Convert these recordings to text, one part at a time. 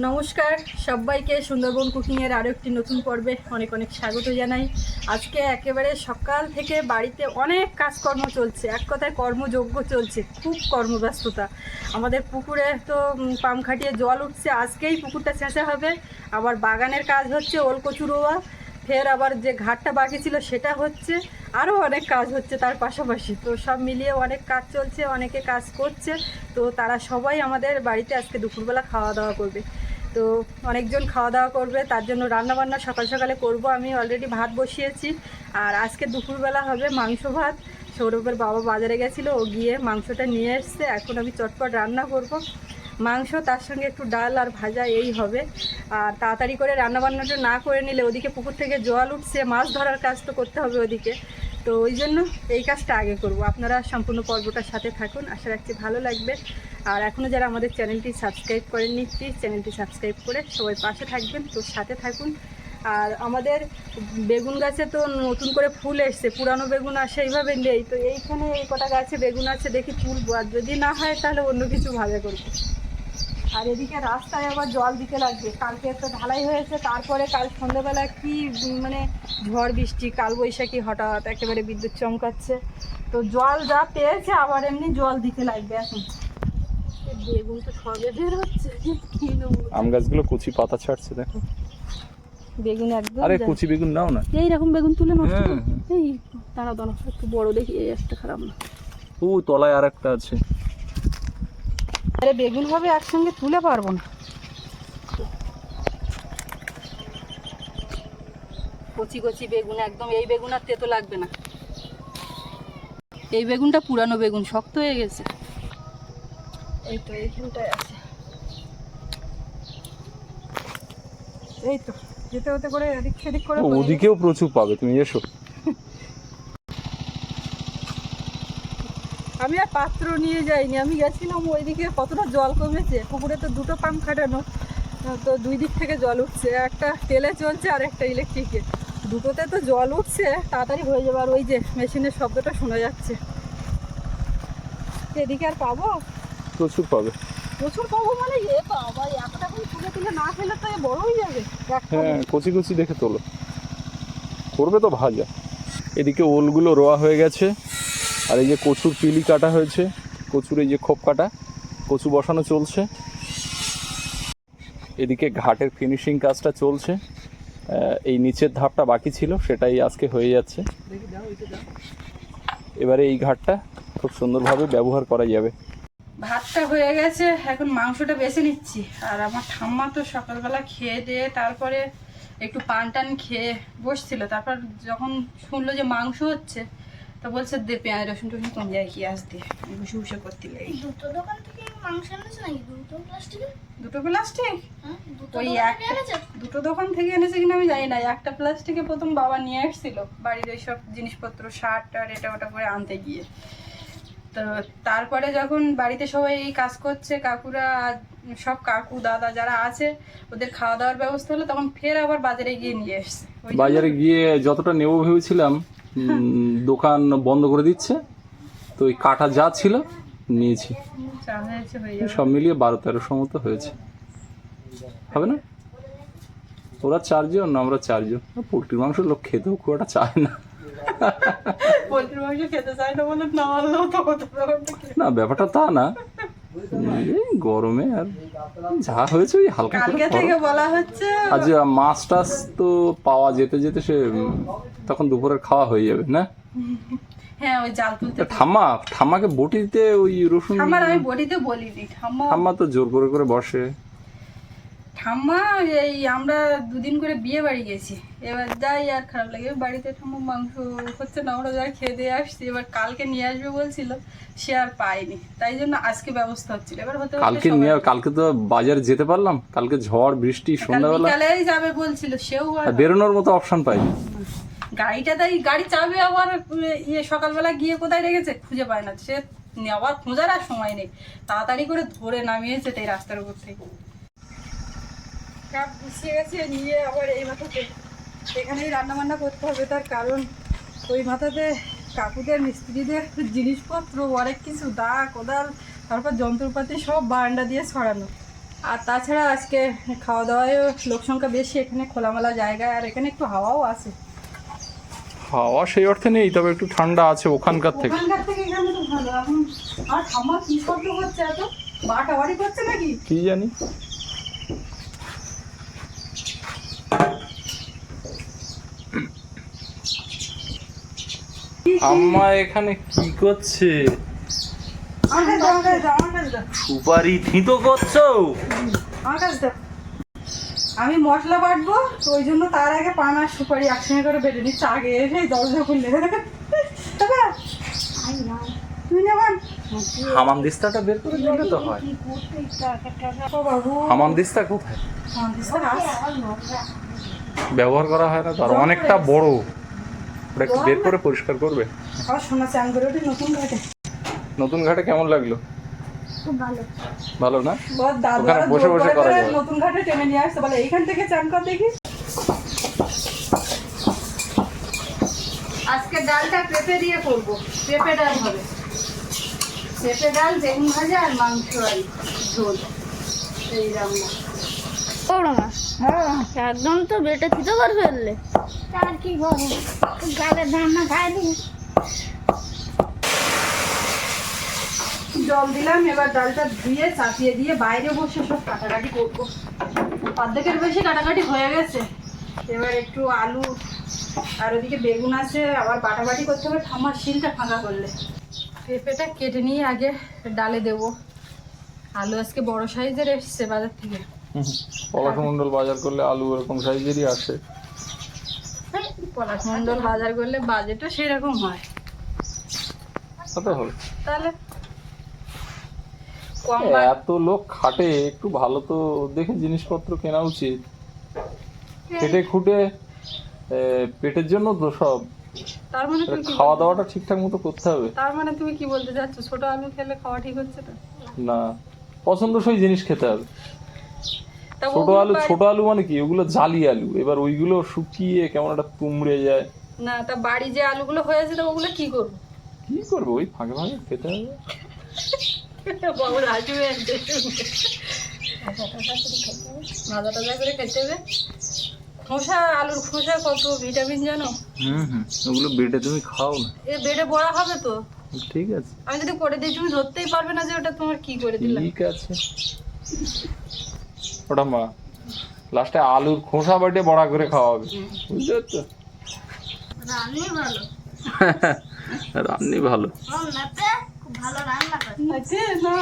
নমস্কার, সবাইকে সুন্দরবন কুকিংয়ের আরও একটি নতুন পর্বে অনেক অনেক স্বাগত জানাই। আজকে একেবারে সকাল থেকে বাড়িতে অনেক কাজকর্ম চলছে, এক কথায় কর্মযোগ্য চলছে, খুব কর্মব্যস্ততা। আমাদের পুকুরে তো পাম্প খাটিয়ে জল উঠছে, আজকেই পুকুরটা ছেঁচা হবে। আবার বাগানের কাজ হচ্ছে ওলকচু রোয়া, ফের আবার যে ঘাটটা বাকি ছিল সেটা হচ্ছে, আরও অনেক কাজ হচ্ছে তার পাশাপাশি। তো সব মিলিয়ে অনেক কাজ চলছে, অনেকে কাজ করছে, তো তারা সবাই আমাদের বাড়িতে আজকে দুপুরবেলা খাওয়া দাওয়া করবে। তো অনেকজন খাওয়া দাওয়া করবে, তার জন্য রান্না বান্না সকাল সকালে করব। আমি অলরেডি ভাত বসিয়েছি। আর আজকে দুপুরবেলা হবে মাংস ভাত। সৌরভের বাবা বাজারে গেছিল, ও গিয়ে মাংসটা নিয়ে এসছে। এখন আমি চটপট রান্না করব। মাংস, তার সঙ্গে একটু ডাল আর ভাজা, এই হবে। আর তাড়াতাড়ি করে রান্নাবান্নাটা না করে নিলে ওদিকে পুকুর থেকে জল উঠছে। মাছ ধরার কাজ তো করতে হবে ওদিকে। তো ওই জন্য এই কাজটা আগে করব। আপনারা সম্পূর্ণ পর্বটার সাথে থাকুন, আশা রাখছি ভালো লাগবে। আর এখনও যারা আমাদের চ্যানেলটি সাবস্ক্রাইব করেননি প্লিজ চ্যানেলটি সাবস্ক্রাইব করে সবাই পাশে থাকবেন, তো সাথে থাকুন। আর আমাদের বেগুন গাছে তো নতুন করে ফুল এসছে, পুরানো বেগুন আর সেইভাবে নেই, তো এইখানে এই কটা গাছে বেগুন আছে দেখি ফুল যদি না হয় তাহলে অন্য কিছু ভাবে করব। আর এদিকে রাস্তায় আবার জল দিতে লাগবে। কালকে তো ঢালাই হয়েছে তারপরে কাল সন্ধ্যেবেলা কি মানে ঝড় বৃষ্টি কাল বৈশাখী হঠাৎ একেবারে বিদ্যুৎ চমকাচ্ছে। তো জল যা পেয়েছে আবার এমনি জল দিতে লাগবে এখন। বেগুন তো সবে বের হচ্ছে কি নেব? আম গাছগুলো কচি পাতা ছাড়ছে দেখো। বেগুন একদম আরে যা- বেগুন নাও না। এইরকম বেগুন তুলে নষ্ট হ্যাঁ, এই একটু বড় দেখি এই একটা খারাপ না। ও তলায় আর একটা আছে। আরে বেগুন হবে একসঙ্গে তুলে পারব না। কচি কচি বেগুন একদম এই বেগুন আর তেতো লাগবে না। এই বেগুনটা পুরানো বেগুন শক্ত হয়ে গেছে। এই তো এইখানটায় আছে। এই তো যেতে হতে করে এদিক সেদিক করে ওদিকেও প্রচুর পাবে তুমি এসো। আমি আর পাত্র নিয়ে যাইনি আমি গেছিলাম ওইদিকে কতটা জল কমেছে পুকুরে তো দুটো পাম্প খাটানো তো দুই দিক থেকে জল উঠছে একটা তেলে চলছে আর একটা ইলেকট্রিকে। দুটোতে তো জল উঠছে তাড়াতাড়ি হয়ে যাবে আর ওই যে মেশিনের শব্দটা শোনা যাচ্ছে। এদিকে আর পাবো? প্রচুর পাবে। প্রচুর পাবো মানে এ বাবা একটা করে তুলে তুলে না খেলে তো এ বড় হয়ে যাবে। হ্যাঁ কচি কচি দেখে তোলো। করবে তো ভাজা। এদিকে ওলগুলো রোয়া হয়ে গেছে। আর এই যে কচুর পিলি কাটা হয়েছে, কচুর এই যে খোপ কাটা, কচু বসানো চলছে। এদিকে ঘাটের ফিনিশিং কাজটা চলছে। এই নিচের ধাপটা বাকি ছিল, সেটাই আজকে হয়ে যাচ্ছে। এবারে এই ঘাটটা খুব সুন্দরভাবে ব্যবহার করা যাবে। ভাতটা হয়ে গেছে, এখন মাংসটা বেছে নিচ্ছি। আর আমার ঠাম্মা তো সকালবেলা খেয়ে দিয়ে তারপরে একটু পান টান খেয়ে বসছিল। তারপর যখন শুনলো যে মাংস হচ্ছে তো বলছে দে পেঁয়াজ রসুন টসুন কম যায় কি আস দিয়ে বসে বসে করতে লেগে। দুটো দোকান থেকে মাংস এনেছে নাকি? দুটো প্লাস্টিকে দুটো প্লাস্টিক হ্যাঁ দুটো ওই দোকান থেকে একটা এনেছে? দুটো দোকান থেকে এনেছে কিনা আমি জানি না। একটা প্লাস্টিকে প্রথম বাবা নিয়ে এসেছিল বাড়ির ওইসব জিনিসপত্র শার্ট টার এটা ওটা করে আনতে গিয়ে। তো তারপরে যখন বাড়িতে সবাই এই কাজ করছে কাকুরা আর সব কাকু দাদা যারা আছে ওদের খাওয়া দাওয়ার ব্যবস্থা হলো তখন ফের আবার বাজারে গিয়ে নিয়ে এসছে। ওই বাজারে গিয়ে যতটা নেব ভেবেছিলাম দোকান বন্ধ করে দিচ্ছে। তো ওই কাটা যা ছিল নিয়েছি। সব মিলিয়ে বারো তেরোশো মতো হয়েছে। হবে না? ওরা চারজন আমরা চারজন পোলট্রির মাংস লোক খেতেও খুব একটা চায় না। না ব্যাপারটা তা না। গরমে আর যা হয়েছে ওই হালকা করে থেকে বলা হচ্ছে আর যে মাছ টাছ তো পাওয়া যেতে যেতে সে তখন দুপুরের খাওয়া হয়ে যাবে না? হ্যাঁ ওই জাল তুলতে ঠাম্মা ঠাম্মাকে বটিতে ওই রসুন ঠাম্মার আমি বটিতে বলিনি ঠাম্মা ঠাম্মা তো জোর করে করে বসে। ঠাম্মা এই আমরা দুদিন করে বিয়ে বাড়ি গেছি। এবার যাই আর খারাপ লাগে বাড়িতে ঠাম্মা মাংস হচ্ছে না আমরা যা খেয়ে দিয়ে আসছি। এবার কালকে নিয়ে আসবে বলছিল সে আর পাইনি তাই জন্য আজকে ব্যবস্থা হচ্ছিল। এবার হতে কালকে নিয়ে কালকে তো বাজার যেতে পারলাম। কালকে ঝড় বৃষ্টি সন্ধ্যাবেলা যাবে বলছিল সেও আর আর বেরোনোর মতো অপশন পাইনি। গাড়িটা তাই গাড়ি চাবে আবার ইয়ে সকালবেলা গিয়ে কোথায় রেখেছে? খুঁজে পায় না। সে আবার খোঁজার আর সময় নেই। তাড়াতাড়ি করে ধরে নামিয়েছে তাই রাস্তার উপর থেকে। কাপ গুছিয়ে গেছে, নিয়ে আবার এই মাথাতে। এখানেই রান্না বান্না করতে হবে তার কারণ ওই মাথাতে কাকুদের, মিস্ত্রিদের জিনিসপত্র, অনেক কিছু দা কোদাল, তারপর যন্ত্রপাতি সব বারান্দা দিয়ে ছড়ানো। আর তাছাড়া আজকে খাওয়া দাওয়ায় লোক সংখ্যা বেশি, এখানে খোলামেলা জায়গায় আর এখানে একটু হাওয়াও আছে। হাওয়া সেই অর্থে নেই তবে একটু ঠান্ডা আছে ওখানকার থেকে। কি জানি? আম্মা এখানে কি করছে? সুপারি থিতো করছ? দাও। আমি মশলা বাটবো তো ওই জন্য তার আগে পান আর সুপারি একসঙ্গে করে বেটে নিচ্ছে। আগে এসে দরজা খুললে। তুমি হামান দিস্তাটা বের করে দিলে তো হয়। হামান দিস্তা কোথায়? ব্যবহার করা হয় না তো আর অনেকটা বড়। ওটা বের করে। পরিষ্কার করবে। আবার শোনা চান করে ওঠে নতুন ঘাটে। নতুন ঘাটে কেমন লাগল? ভালো। ভালো না? ওখানে বসে বসে করা যাবে। নতুন ঘাটে টেনে নিয়ে আসতে বলে এইখান থেকে চান কর দেখি। আজকে ডালটা পেঁপে দিয়ে করব। পেঁপে ডাল হবে। পেঁপে ডাল বেগুন ভাজা আর মাংস আর ঝোল। এই রান্না। হ্যাঁ। একদম তো বেটে থিতো করে ফেললে। আর কি করব গালের ধান্না খাই জল দিলাম এবার ডালটা ধুয়ে চাপিয়ে দিয়ে বাইরে বসে সব কাটাকাটি করব। অর্ধেকের বেশি কাটাকাটি হয়ে গেছে। এবার একটু আলু আর ওদিকে বেগুন আছে আবার বাটাবাটি করতে হবে ঠাম্মার শিলটা ফাঁকা করলে। পেঁপেটা কেটে নিয়ে আগে ডালে দেবো। আলু আজকে বড় সাইজের এসছে বাজার থেকে। পলাশ মন্ডল বাজার করলে আলু এরকম সাইজেরই আসে। এই, পলাশ মণ্ডল বাজার করলে বাজেটও সেরকম হয়। তাহলে কম এত লোক খাটে একটু ভালো তো দেখে জিনিসপত্র কেনা উচিত। খেটে খুটে পেটের জন্য তো সব। তার মানে তুমি খাওয়া দাওয়াটা ঠিকঠাক মতো করতে হবে। তার মানে তুমি কি বলতে চাচ্ছ? ছোট আলু খেলে খাওয়া ঠিক হচ্ছে না? না। পছন্দসই জিনিস খেতে হবে। ছোট আলু ছোট আলু মানে কি? ওগুলো জালি আলু। এবার ওইগুলো শুকিয়ে কেমন একটা তুমড়ে যায়। না তা বাড়ি যে আলুগুলো হয়েছে তো ওগুলো কি করব? কি করব? ওই ফাঁকে ফাঁকে খেতে হবে। বাবু আসবে ভাজা টাজা করে খেতে হবে খোসা আলুর খোসা কত ভিটামিন জানো? হুম হুম ওগুলো বেটে তুমি খাও না। এ বেডে বড়া হবে তো? ঠিক আছে। আমি যদি করে দিই তুমি ধরতেই পারবে না যে ওটা তোমার কি করে দিলাম। ঠিক আছে। ওটা মা লাস্টে আলুর খোসা বাটে বড়া করে খাওয়া হবে বুঝতে পারছ রান্নাই ভালো। রান্নি ভালো। খুব ভালো রান্না করে। আছে না।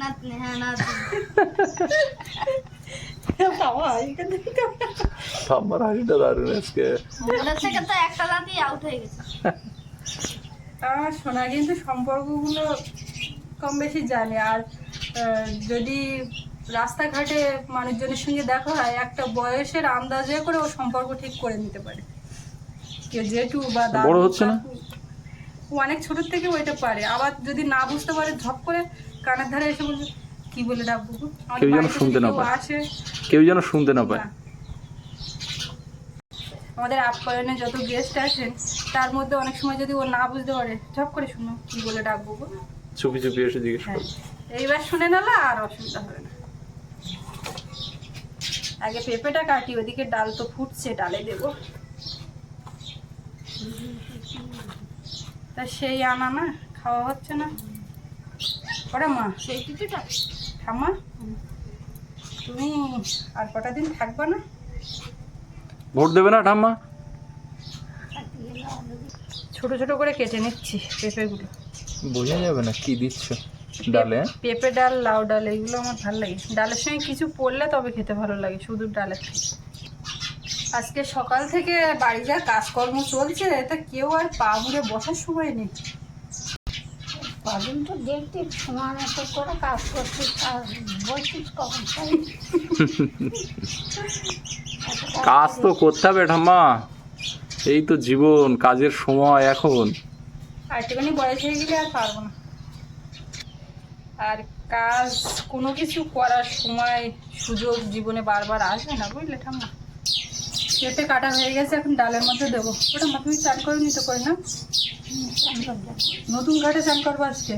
নাতনি হ্যাঁ হাসিটা দারুণ আজকে। তো একটা আউট হয়ে গেছে। সোনা কিন্তু সম্পর্কগুলো কম বেশি জানে। আর যদি রাস্তাঘাটে মানুষজনের সঙ্গে দেখা হয় একটা বয়সের আন্দাজে করে ও সম্পর্ক ঠিক করে নিতে পারে। কেউ জেঠু বা বড় হচ্ছে না? ও অনেক ছোট থেকে ওইটা পারে আবার যদি না বুঝতে পারে ঝপ করে কানের ধারে এসে বলবে কি বলে ডাকবো গো?" আমাদের কেউ যেন শুনতে না পায়। কেউ যেন শুনতে না পায়। আমাদের আপ্যায়নে যত গেস্ট আছেন তার মধ্যে অনেক সময় যদি ও না বুঝতে পারে ঝপ করে শুনো কি বলে ডাকবো? চুপি চুপি এসে জিজ্ঞেস হ্যাঁ এইবার শুনে নিলে আর অসুবিধা হবে না আগে পেঁপেটা কাটি ওদিকে ডাল তো ফুটছে ডালে দেবো তা সেই আনা না খাওয়া হচ্ছে না। ওরে মা। সেই কিছুটা ঠাম্মা তুমি আর কটা দিন থাকবে না? ভোট দেবে না ঠাম্মা? ছোট ছোট করে কেটে নিচ্ছি পেঁপেগুলো। বোঝা যাবে না কি দিচ্ছ? ডালে হ্যাঁ? পেঁপে ডাল লাউ ডাল এগুলো আমার ভালো লাগে। ডালের সঙ্গে কিছু পড়লে তবে খেতে ভালো লাগে শুধু ডালের থেকে। আজকে সকাল থেকে বাড়ি যা কাজকর্ম চলছে তা কেউ আর পা মুড়ে বসার সময় নেই। কদিন তো দেখতে সমান এত করে কাজ করছিস আর বলছিস কখন কাজ তো করতে হবে ঠাম্মা। এই তো জীবন কাজের সময় এখন। আর একটুখানি বয়স হয়ে গেলে আর পারব না। আর কাজ কোনো কিছু করার সময় সুযোগ জীবনে বারবার আসবে না বুঝলে ঠাম্মা? পেঁপে কাটা হয়ে গেছে এখন ডালের মধ্যে দেবো। ওটা মা তুমি চান করে নিতে পারি না? নতুন ঘাটে চান করব আজকে।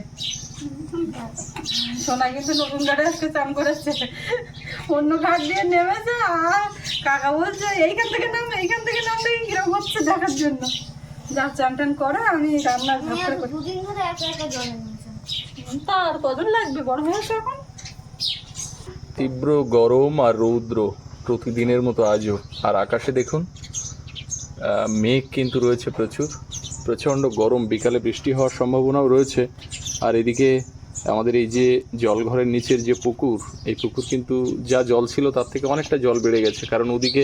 সোনা কিন্তু নতুন ঘাটে আজকে চান করেছে। অন্য ঘাট দিয়ে নেমেছে আর কাকা বলছে এইখান থেকে নাম এইখান থেকে নাম দেখি কীরকম হচ্ছে দেখার জন্য। যা চান টান করে আমি রান্নার আর করে। নিয়েছি তার কজন লাগবে? বড় হয়েছে এখন? তীব্র গরম আর রৌদ্র। প্রতিদিনের মতো আজও। আর আকাশে দেখুন মেঘ কিন্তু রয়েছে প্রচুর। প্রচণ্ড গরম, বিকালে বৃষ্টি হওয়ার সম্ভাবনাও রয়েছে। আর এদিকে আমাদের এই যে জলঘরের নিচের যে পুকুর, এই পুকুর কিন্তু যা জল ছিল তার থেকে অনেকটা জল বেড়ে গেছে। কারণ ওদিকে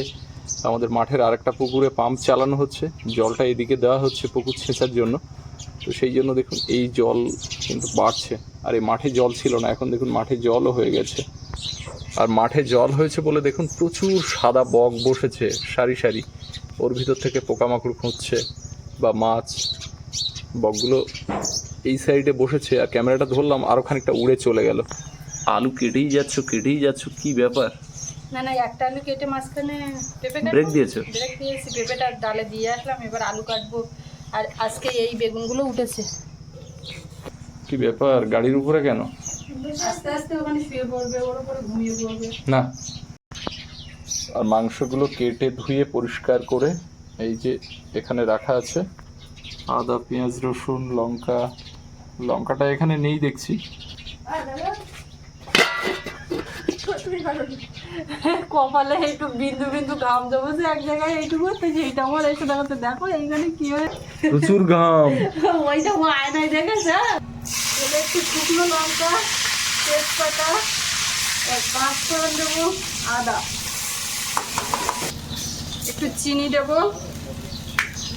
আমাদের মাঠের আরেকটা পুকুরে পাম্প চালানো হচ্ছে। জলটা এদিকে দেওয়া হচ্ছে পুকুর ছেঁচার জন্য। তো সেই জন্য দেখুন, এই জল কিন্তু বাড়ছে। আর এই মাঠে জল ছিল না, এখন দেখুন মাঠে জলও হয়ে গেছে। আর মাঠে জল হয়েছে বলে দেখুন প্রচুর সাদা বক বসেছে সারি সারি। ওর ভিতর থেকে পোকামাকড় খুঁজছে বা মাছ বকগুলো এই সাইডে বসেছে। আর ক্যামেরাটা ধরলাম আরও খানিকটা উড়ে চলে গেল। আলু কেটেই যাচ্ছ কেটেই যাচ্ছ কি ব্যাপার? না না একটা আলু কেটে মাঝখানে পেঁপে ব্রেক দিয়েছ? ব্রেক দিয়েছি পেঁপেটা ডালে দিয়ে আসলাম এবার আলু কাটবো। আর আজকে এই বেগুনগুলো উঠেছে। কি ব্যাপার? গাড়ির উপরে কেন? আস্তে আস্তে ওখানে শুয়ে পড়বে ওর উপরে ঘুমিয়ে পড়বে। না। আর মাংসগুলো কেটে ধুয়ে পরিষ্কার করে এই যে এখানে রাখা আছে আদা পেঁয়াজ রসুন লঙ্কা। লঙ্কাটা এখানে নেই দেখছি। কপালে একটু বিন্দু বিন্দু ঘাম জমেছে এক জায়গায় এইটুকু তো সেইটা আমার এসে দেখাতে দেখো এইখানে কি হয় প্রচুর ঘাম। ওইটা ও আয়নায় দেখেছে? এবার একটু শুকনো লঙ্কা, তেজপাতা, আর পাঁচ ফোড়ন দেবো আদা। একটু চিনি দেবো,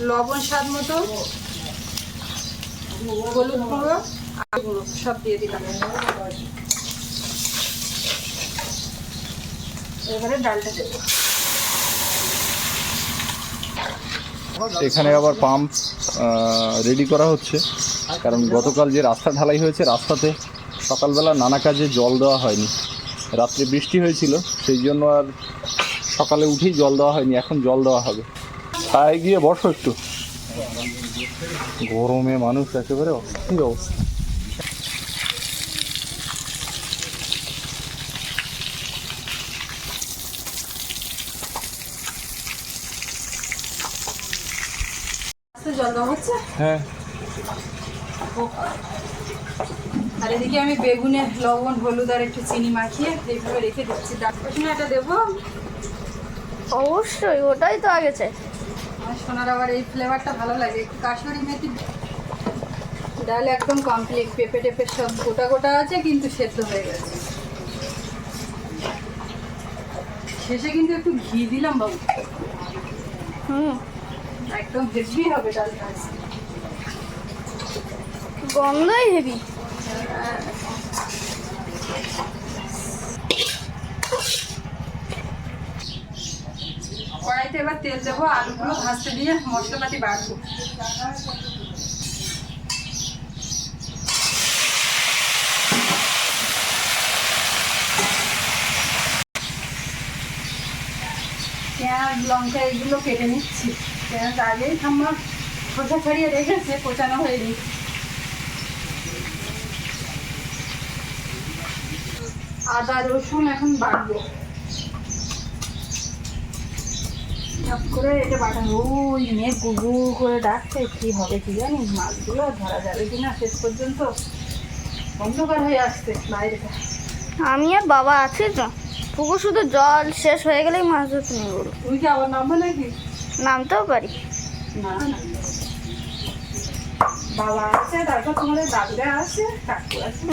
লবণ স্বাদ মতো, হলুদ গুঁড়ো আর গুঁড়ো, সব দিয়ে দিলাম। এবারে ডালটা দেবো। এখানে আবার পাম্প রেডি করা হচ্ছে। কারণ গতকাল যে রাস্তা ঢালাই হয়েছে, রাস্তাতে সকালবেলা নানা কাজে জল দেওয়া হয়নি। রাত্রে বৃষ্টি হয়েছিল, সেই জন্য আর সকালে উঠেই জল দেওয়া হয়নি, এখন জল দেওয়া হবে। ছায় গিয়ে বসো একটু। গরমে মানুষ একেবারে অস্থির অবস্থা। জল হচ্ছে? হ্যাঁ। আর এদিকে আমি বেগুনে লবণ হলুদ আর একটু চিনি মাখিয়ে এইভাবে রেখে দিচ্ছি। ডাল এটা দেবো? অবশ্যই ওটাই তো আগে চাই। আমার সোনার আবার এই ফ্লেভারটা ভালো লাগে। একটু কাশ্মীরি মেথি ডাল একদম কমপ্লিট পেঁপে টেপে সব গোটা গোটা আছে কিন্তু সেদ্ধ হয়ে গেছে। শেষে কিন্তু একটু ঘি দিলাম বাবু। হুম। একদম হেভি হবে গন্ধই হেভি কড়াইতে এবার তেল দেবো আলুগুলো ভাজতে দিয়ে মশলাপাতি বাড়বো পেঁয়াজ লঙ্কা এগুলো কেটে নিচ্ছি। পেঁয়াজ আগেই ঠাম্মা খোসা ছাড়িয়ে রেখেছে কোচানো হয়নি। আদা রসুন এখন বাড়বো করে এটা বাটানো ওই মেঘ গুগু করে ডাকছে কি হবে কি জানি মাছগুলো ধরা যাবে কি না শেষ পর্যন্ত। অন্ধকার হয়ে আসছে বাইরেটা। আমি আর বাবা আছি তো। পুকুর শুধু জল শেষ হয়ে গেলেই মাছ ধরতে নিয়ে তুই কি আবার নামবে নাকি? নামতেও পারি। না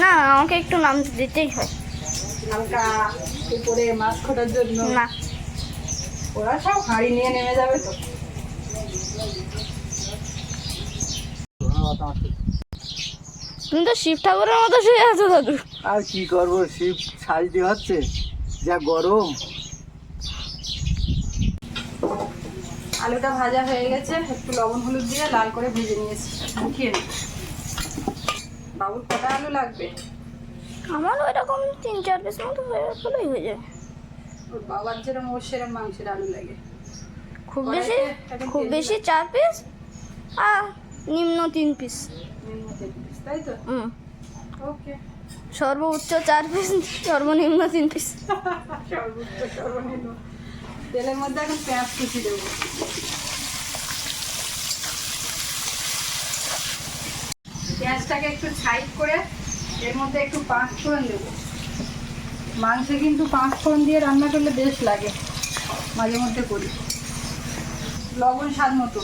না। আমাকে একটু নামতে দিতেই হয়। হালকা উপরে মাছ খোটার জন্য। না। ওরা সব হাঁড়ি নিয়ে নেমে যাবে তো। তুমি তো শিব ঠাকুরের মতো শুয়ে আছো দাদু। আর কি করব? শিব সাজতে হচ্ছে? যা গরম। আলুটা ভাজা হয়ে গেছে একটু লবণ হলুদ দিয়ে লাল করে ভেজে নিয়েছি। মুখিয়ে নিই বাবুর কটা আলু লাগবে? আমার ওই রকম তিন চার পিস মতো হয়ে গেলেই হয়ে যায়। ওর বাবার যেরকম ওর সেরকম মাংসের আলু লাগে। খুব বেশি খুব বেশি চার পিস আর নিম্ন তিন পিস নিম্ন তেল দিস, তাই তো? হুম। ওকে। সর্বোচ্চ চার পিস সর্বনিম্ন তিন পিস সর্বোচ্চ সর্বনিম্ন। তেলের মধ্যে এখন পেঁয়াজ কুচি দেবো। পেঁয়াজটাকে একটু সাইড করে এর মধ্যে একটু পাঁচ ফোড়ন দেবো। মাংসে কিন্তু পাঁচ ফোড়ন দিয়ে রান্না করলে বেশ লাগে, মাঝে মধ্যে করি। লবণ স্বাদ মতো।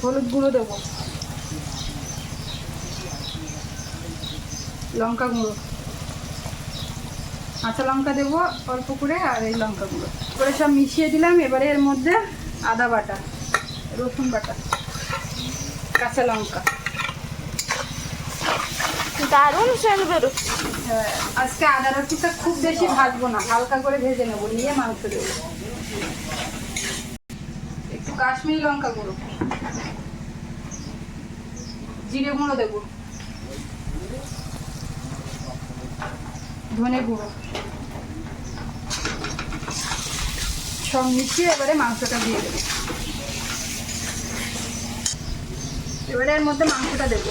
হলুদ গুঁড়ো দেবো। লঙ্কা গুঁড়ো। কাঁচা লঙ্কা দেবো অল্প করে আর এই লঙ্কা গুঁড়ো করে সব মিশিয়ে দিলাম এবারে এর মধ্যে আদা বাটা রসুন বাটা কাঁচা লঙ্কা। দারুণ সেন্ট বেরোচ্ছে হ্যাঁ, আজকে আদা রসুনটা খুব বেশি ভাজবো না হালকা করে ভেজে নেব নিয়ে মাংস দেবো। একটু কাশ্মীরি লঙ্কা গুঁড়ো। জিরে গুঁড়ো দেবো। ধনে গুঁড়ো। সব মিশিয়ে এবারে মাংসটা দিয়ে দেবো। এবারে এর মধ্যে মাংসটা দেবো।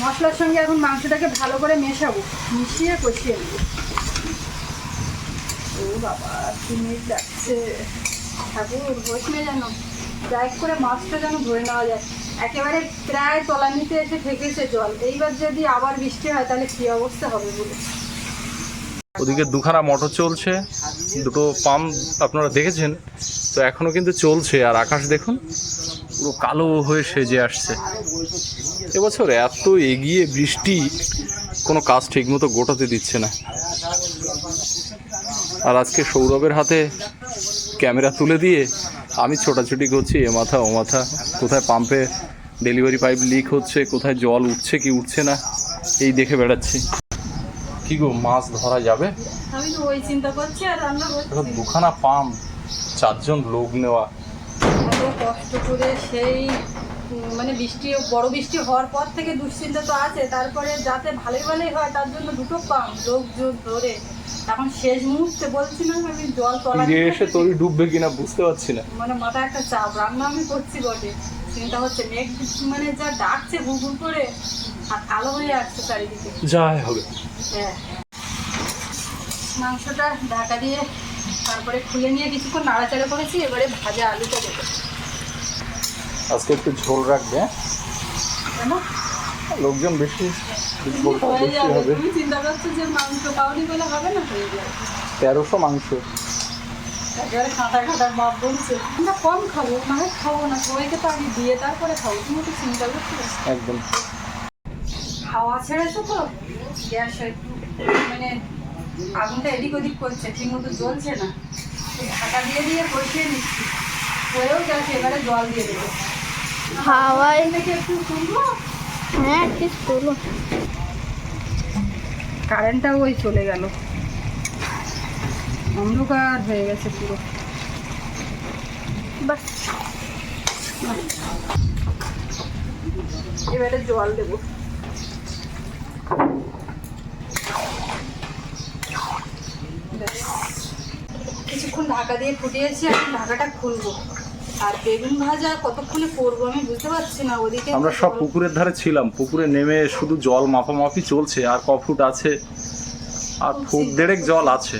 মশলার সঙ্গে এখন মাংসটাকে ভালো করে মেশাবো। মিশিয়ে কষিয়ে নেব। ও বাবা, কি মিনিট লাগছে। ঠাকুর, বসলে যেন। ব্যাগ করে মাছটা যেন ধরে নেওয়া যায় একেবারে প্রায় তলানিতে এসে ঠেকেছে জল। এইবার যদি আবার বৃষ্টি হয়, তাহলে কি অবস্থা হবে বলে ওদিকে দুখানা মোটর চলছে, দুটো পাম্প আপনারা দেখেছেন? তো এখনও কিন্তু চলছে, আর আকাশ দেখুন, পুরো কালো হয়ে সেজে আসছে। এবছর এত এগিয়ে বৃষ্টি, কোনো কাজ ঠিকমতো গোটাতে দিচ্ছে না। আর আজকে সৌরভের হাতে ক্যামেরা তুলে দিয়ে আমি ছোটাছুটি করছি, এ মাথা ও মাথা, কোথায় পাম্পে ডেলিভারি পাইপ লিক হচ্ছে কোথায় জল উঠছে কি উঠছে না এই দেখে বেড়াচ্ছি। কি গো মাছ ধরা যাবে? আমি তো ওই চিন্তা করছি আর রান্না করছি। দুখানা পাম্প চারজন লোক নেওয়া। কষ্ট করে সেই মানে বৃষ্টি বড় বৃষ্টি হওয়ার পর থেকে দুশ্চিন্তা তো আছে তারপরে যাতে ভালোই ভালোই হয় তার জন্য দুটো পাম লোক জোর ধরে। এখন শেষ মুহূর্তে বলছি না আমি জল তলা এসে তরি ডুববে কিনা বুঝতে পারছি না। মানে মাথায় একটা চাপ রান্না আমি করছি বটে। চিন্তা হচ্ছে মেঘ মানে যা ডাকছে করে আর কালো হয়ে আসছে চারিদিকে। যাই হবে। হ্যাঁ। মাংসটা ঢাকা দিয়ে তারপরে খুলে নিয়ে কিছুক্ষণ নাড়াচাড়া করেছি এবারে ভাজা আলুটা দেবো। আজকে একটু ঝোল রাখবে হ্যাঁ? কেন? লোকজন বেশি বেশি হবে। চিন্তা করছ যে মাংস বলে হবে না? হয়ে যাবে। তেরোশো মাংস। একেবারে খাঁটা খাঁটা মাপ বলছে। আমরা কম খাব না খাব না সবাইকে তো আগে দিয়ে তারপরে খাব। তুমি তো চিন্তা করছ একদম। হাওয়া ছেড়েছে তো? গ্যাস একটু মানে আগুনটা এদিক ওদিক করছে ঠিক মতো জ্বলছে না। তো ঢাকা দিয়ে দিয়ে বসিয়ে নিচ্ছি হয়েও গেছে এবারে জল দিয়ে দেবো। হাওয়ায়। থেকে একটু শুনব হ্যাঁ ঠিক তোলো। কারেন্টটাও ওই চলে গেল। অন্ধকার হয়ে গেছে পুরো। বাস এবারে জল দেবো। কিছুক্ষণ ঢাকা দিয়ে ফুটিয়েছি এখন ঢাকাটা খুলবো। আর বেগুন ভাজা কতক্ষণে করব আমি বুঝতে পারছি না ওদিকে আমরা সব পুকুরের ধারে ছিলাম পুকুরে নেমে শুধু জল মাপামাপি চলছে আর ক ফুট আছে আর ফুট দেড়েক জল আছে।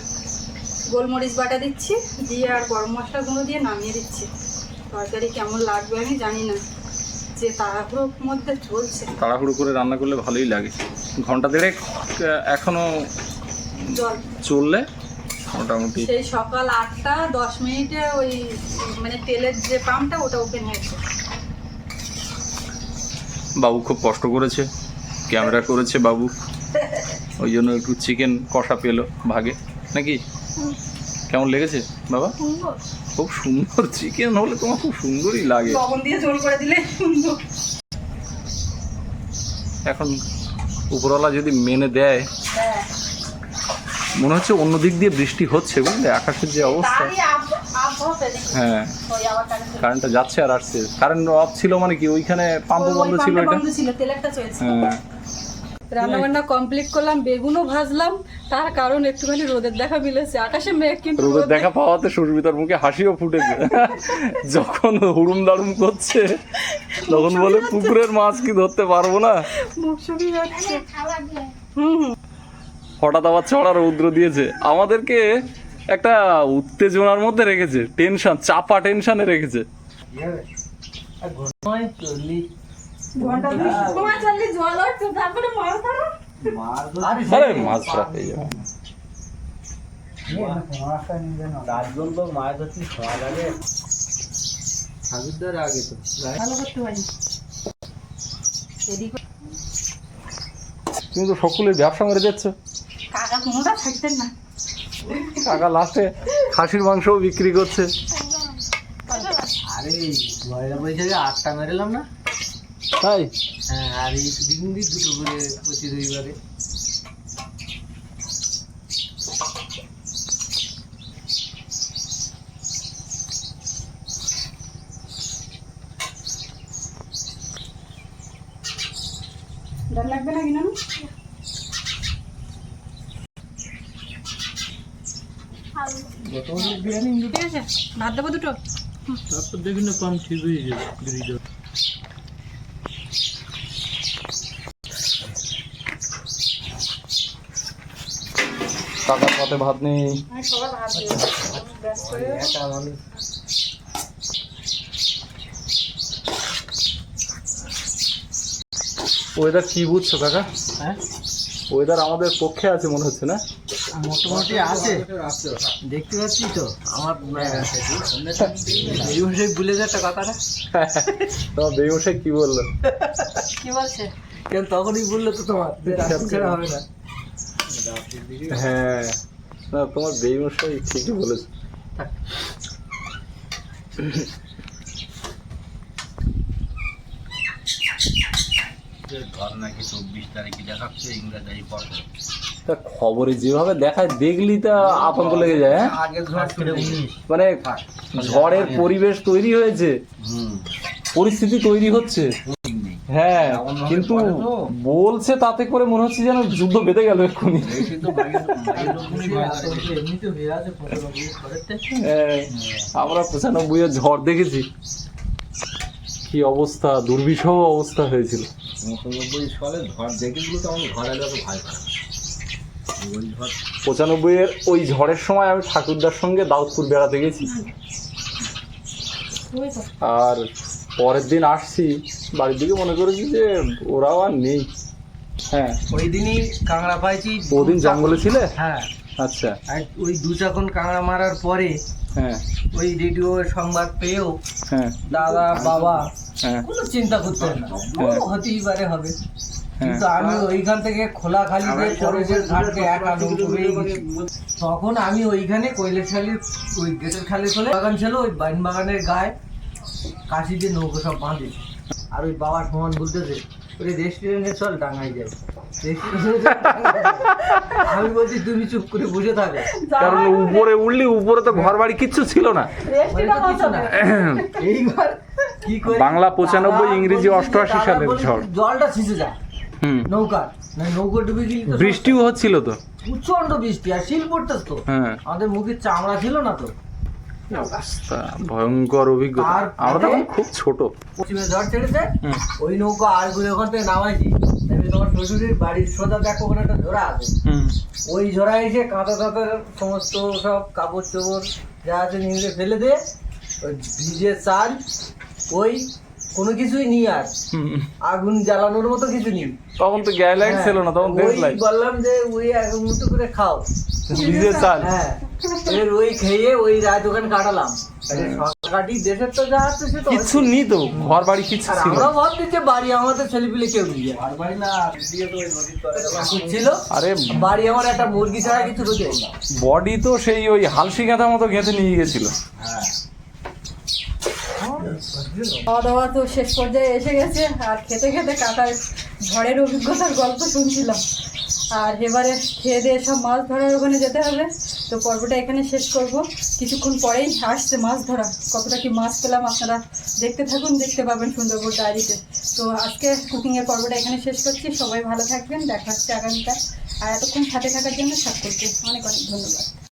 গোলমরিচ বাটা দিচ্ছি দিয়ে আর গরম মশলা গুঁড়ো দিয়ে নামিয়ে দিচ্ছি। তরকারি কেমন লাগবে আমি জানি না যে তাড়াহুড়োর মধ্যে চলছে। তাড়াহুড়ো করে রান্না করলে ভালোই লাগে। ঘণ্টা দেড়েক এখনও জল। চললে মোটামুটি সেই সকাল আটটা দশ মিনিটে ওই মানে তেলের যে পাম্পটা ওটা ওপেন হয়েছে। বাবু খুব কষ্ট করেছে ক্যামেরা করেছে বাবু। ওই জন্য একটু চিকেন কষা পেল ভাগে। নাকি? কেমন লেগেছে বাবা? খুব সুন্দর চিকেন হলে তোমার খুব সুন্দরই লাগে। লবণ দিয়ে ঝোল করে দিলে সুন্দর। এখন উপরওয়ালা যদি মেনে দেয় হ্যাঁ। মনে হচ্ছে অন্য দিক দিয়ে বৃষ্টি হচ্ছে বুঝলে? আকাশের যে অবস্থা। হ্যাঁ। কারেন্টটা যাচ্ছে আর আসছে। কারেন্ট অফ ছিল মানে কি? ওইখানে পাম্প বন্ধ ছিল এটা হ্যাঁ। রান্না বান্না কমপ্লিট করলাম বেগুনও ভাজলাম তার কারণ একটুখানি রোদের দেখা মিলেছে আকাশে মেঘ কিন্তু রোদের দেখা পাওয়াতে সুস্মিতার মুখে হাসিও ফুটেছে যখন হুড়ুম দাড়ুম করছে তখন বলে পুকুরের মাছ কি ধরতে পারব না? মুখ শুকিয়ে যাচ্ছে হুম হুম। হঠাৎ আবার চড়া রৌদ্র দিয়েছে। আমাদেরকে একটা উত্তেজনার মধ্যে রেখেছে টেনশন চাপা টেনশনে রেখেছে। ঘণ্টা দুই সময় চাললে জল হচ্ছে তারপরে মাছ ধরো আরে মাছ ধরা পেয়ে যাবে চারজন লোক মাছ ধরছি খাওয়া লাগে। ঠাকুরদার আগে তো। ভালো করতে পারি। এদিকে তুমি তো সকলের ব্যবসা মেরে যাচ্ছ। কাকা কোনোটা থাকতেন না। টাকা লাস্টে খাসির মাংসও বিক্রি করছে। আরে বৈশাখে আটটা মেরেলাম না? তাই? হ্যাঁ। আর এই দিন দুটো করে প্রতি রবিবারে। লাগবে না কিনা ঠিক আছে ভাত দেবো দুটো। তারপর দেখি না পাম ঠিক হয়ে যাবে পাতে ভাত নেই। ওয়েদার কি বুঝছ কাকা? হ্যাঁ? ওয়েদার আমাদের পক্ষে আছে মনে হচ্ছে না? মোটামুটি আছে। দেখতে পাচ্ছি তো। আমার ভাষায় ভুলে যায় একটা কথাটা। তোমার কি বলল? কি বলছে? কেন তখনই বলল তো তোমার হবে না। হ্যাঁ। না তোমার বেমশাই ঠিকই বলেছে। ঘর নাকি চব্বিশ তারিখে দেখাচ্ছে ইংরেজি পরে তা খবরে যেভাবে দেখায় দেখলি তা আতঙ্ক লেগে যায় হ্যাঁ? মানে ঝড়ের পরিবেশ তৈরি হয়েছে। হুম। পরিস্থিতি তৈরি হচ্ছে। হ্যাঁ কিন্তু বলছে তাতে করে মনে হচ্ছে যেন যুদ্ধ বেঁধে গেল এক্ষুনি। হয়ে। হ্যাঁ, আমরা পঁচানব্বই ঝড় দেখেছি। কি অবস্থা দুর্বিষহ অবস্থা হয়েছিল। পঁচানব্বই এর ওই ঝড়ের সময় আমি ঠাকুরদার সঙ্গে দাউদপুর বেড়াতে গেছি। আর পরের দিন আসছি বাড়ির দিকে মনে করেছি যে ওরাও আর নেই। হ্যাঁ ওই দিনই কাঁকড়া পাইছি ওদিন জঙ্গলে ছিলে? হ্যাঁ। আচ্ছা। আর ওই দু চাকন কাঁকড়া মারার পরে হ্যাঁ। ওই রেডিও সংবাদ পেয়েও হ্যাঁ। দাদা বাবা হ্যাঁ। কোনো চিন্তা করতেন না ও হতেই পারে হবে। কিন্তু হ্যাঁ আমি ওইখান থেকে খোলা খালি দিয়ে পরেশের ঘাটকে একা নৌকো বেয়ে তখন আমি ওইখানে কৈলাসখালির ওই গেটের খালি খোলে বাগান ছিল ওই বাইন বাগানের গায়ে কাশি দিয়ে নৌকো সব বাঁধে আর ওই বাবা সমান বলতেছে ওই রেস্টুরেন্টে চল ডাঙায় যাই। আমি বলছি তুমি চুপ করে বসে থাকো। কারণ উপরে উঠলি উপরে তো ঘর বাড়ি কিচ্ছু ছিল না। তো কিছু না। এইবার কি করে? বাংলা পঁচানব্বই, ইংরেজি অষ্টআশি সালের ঝড়। জলটা ছিঁচে যায় হুম। নৌকা। না নৌকো ডুবে গেলি বৃষ্টিও হচ্ছিল তো। প্রচণ্ড বৃষ্টি আর শিল পড়তেস তো। হ্যাঁ। আমাদের মুখের চামড়া ছিল না তো। অবস্থা ভয়ঙ্কর অভিজ্ঞতা। আর- আমরা তখন খুব ছোট। পশ্চিমে ঝড় ছেড়েছে ওই নৌকা আর ওখান থেকে নামাইছি। তোমার শ্বশুরের বাড়ির সোজা দেখো ওখানে একটা ঝোড়া আছে। ওই ঝোড়া এসে কাঁথা টাথা সমস্ত সব কাপড় চোপড় যা আছে নিয়ে ফেলে দে ওই ভিজে চাল ওই কোনো কিছুই নিই আর। আগুন জ্বালানোর মতো কিছু নেই। তখন তো গ্যাস লাইট ছিল না তখন বললাম যে ওই এক মুঠো করে খাও। নিজে চাল। হ্যাঁ। এর ওই খেয়ে ওই রাত ওখানে কাটালাম। সরকারি দেশের তো যা আছে সে তো কিচ্ছু নি তো ঘর বাড়ি কিচ্ছু ছিল আমরা না। ভাবছি বাড়ি আমাদের ছেলেপিলে কেউ নিয়ে যায় বাড়ি না দিয়ে তো ওই নদীর তলে ঠাকুর ছিল? আরে বাড়ি আমার একটা মুরগি ছাড়া কিছু রোজে বডি তো সেই ওই হালসি গাঁথা মতো গেঁথে নিয়ে গেছিল। হ্যাঁ। খাওয়া দাওয়া তো শেষ পর্যায়ে এসে গেছে আর খেতে খেতে কাকার ঝড়ের অভিজ্ঞতার গল্প শুনছিলাম। আর এবারে খেয়ে দিয়ে সব মাছ ধরার ওখানে যেতে হবে। তো পর্বটা এখানে শেষ করব। কিছুক্ষণ পরেই আসছে মাছ ধরা। কতটা কি মাছ পেলাম আপনারা দেখতে থাকুন, দেখতে পাবেন সুন্দরবন ডায়েরিতে। তো আজকে কুকিংয়ের পর্বটা এখানে শেষ করছি। সবাই ভালো থাকবেন, দেখা হচ্ছে আগামীকাল। আর এতক্ষণ সাথে থাকার জন্য সকলকে অনেক অনেক ধন্যবাদ।